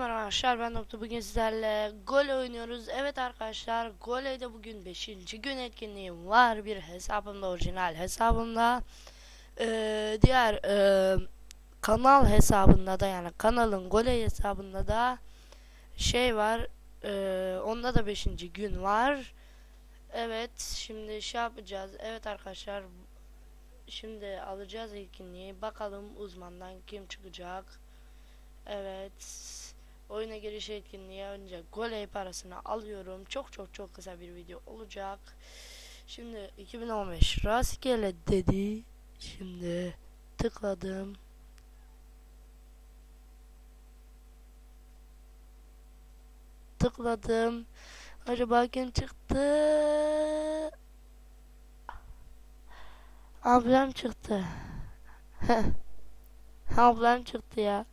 arkadaşlar ben Nokta bugün sizlerle gol oynuyoruz. Evet arkadaşlar Gole'de bugün 5. gün etkinliğim var. Bir hesabımda orijinal hesabımda. Ee, diğer e, kanal hesabında da yani kanalın Gole hesabında da şey var. E, onda da 5. gün var. Evet şimdi şey yapacağız. Evet arkadaşlar şimdi alacağız etkinliği. Bakalım uzmandan kim çıkacak. Evet. Oyuna giriş etkinliğe önce goley parasını alıyorum. Çok çok çok kısa bir video olacak. Şimdi 2015 rastgele dedi. Şimdi tıkladım. Tıkladım. Acaba kim çıktı? Ablam çıktı. Ablam çıktı ya.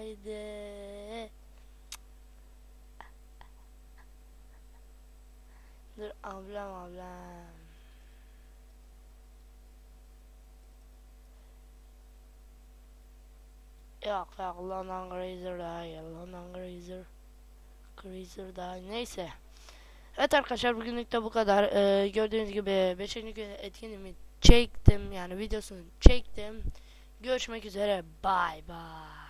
Haydi. Dur ablam ablam. Yok yok London Grazer daha iyi. London Grazer. Grazer daha iyi. Neyse. Evet arkadaşlar bugünlük de bu kadar. Ee, gördüğünüz gibi 5. gün etkinliğimi çektim. Yani videosunu çektim. Görüşmek üzere. Bye bye.